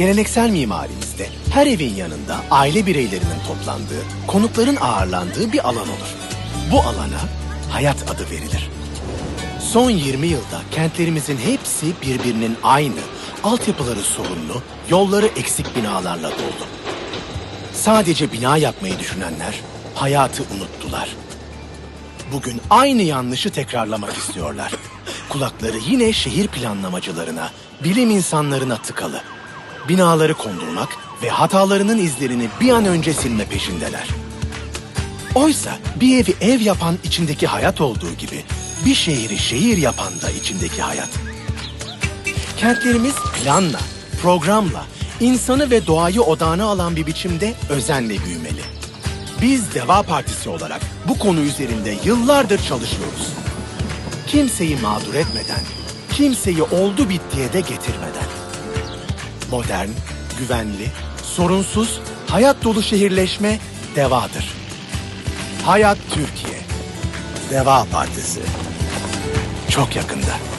Geleneksel mimarimizde her evin yanında aile bireylerinin toplandığı, konukların ağırlandığı bir alan olur. Bu alana hayat adı verilir. Son 20 yılda kentlerimizin hepsi birbirinin aynı, altyapıları sorunlu, yolları eksik binalarla doldu. Sadece bina yapmayı düşünenler hayatı unuttular. Bugün aynı yanlışı tekrarlamak istiyorlar. Kulakları yine şehir planlamacılarına, bilim insanlarına tıkalı. Binaları kondurmak ve hatalarının izlerini bir an önce silme peşindeler. Oysa bir evi ev yapan içindeki hayat olduğu gibi bir şehri şehir yapan da içindeki hayat. Kentlerimiz planla, programla, insanı ve doğayı odağına alan bir biçimde özenle büyümeli. Biz Deva Partisi olarak bu konu üzerinde yıllardır çalışıyoruz. Kimseyi mağdur etmeden, kimseyi oldu bittiye de getirmeden. Modern, güvenli, sorunsuz, hayat dolu şehirleşme devadır. Hayat Türkiye. Deva Partisi. Çok yakında.